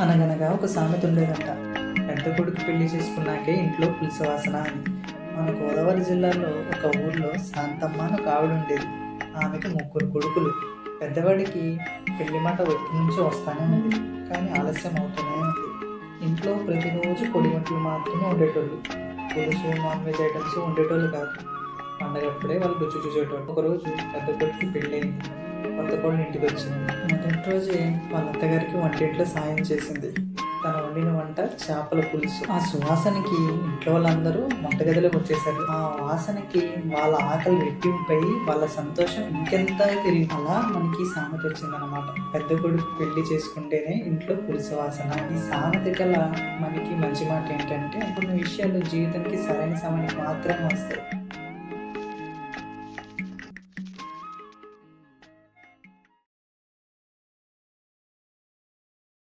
అనగనగా ఒక సామెత ఉండేదంట. పెద్ద కొడుకు పెళ్ళి చేసుకున్నాకే ఇంట్లో పులుసు వాసన అని. మన గోదావరి జిల్లాలో ఒక ఊర్లో శాంతమ్మ అని ఒక ఆవిడ ఉండేది. ఆమెకి ముగ్గురు కొడుకులు. పెద్దవాడికి పెళ్ళి మాట ఎప్పటి నుంచి వస్తానే ఉంది. కానీ ఆలస్యం అవుతూనే ఉంది. ఇంట్లో ప్రతిరోజు పొడి వంటలు మాత్రమే ఉండేటోళ్ళు. పులుసు నాన్ వెజ్ ఐటమ్స్ ఉండేటోళ్ళు కాదు. పండగప్పుడే వాళ్ళు రుచి చూసేటోళ్ళు. ఒకరోజు పెద్ద కొడుకు పెళ్ళయింది. కొత్త కోడలు ఇంటికి వచ్చింది మొదటి రోజే వాళ్ళ అత్తగారికి వంటింట్లో సాయం చేసింది. తను వండిన వంట చేపల పులుసు. ఆ సువాసనకి ఇంట్లో వాళ్ళందరూ వంటగదిలోకి వచ్చేసారు ఆ వాసనకి వాళ్ళ ఆకలి రెట్టింపై వాళ్ళ సంతోషం ఇంకెంత తిరిగి అలా మనకి సామెత వచ్చిందనమాట పెద్ద కొడుకు పెళ్ళి చేసుకుంటేనే ఇంట్లో పులుసు వాసన. ఈ సామెత గల మనకి మంచి మాట ఏంటంటే కొన్ని విషయాలు జీవితానికి సరైన సమయానికి మాత్రమే వస్తాయి.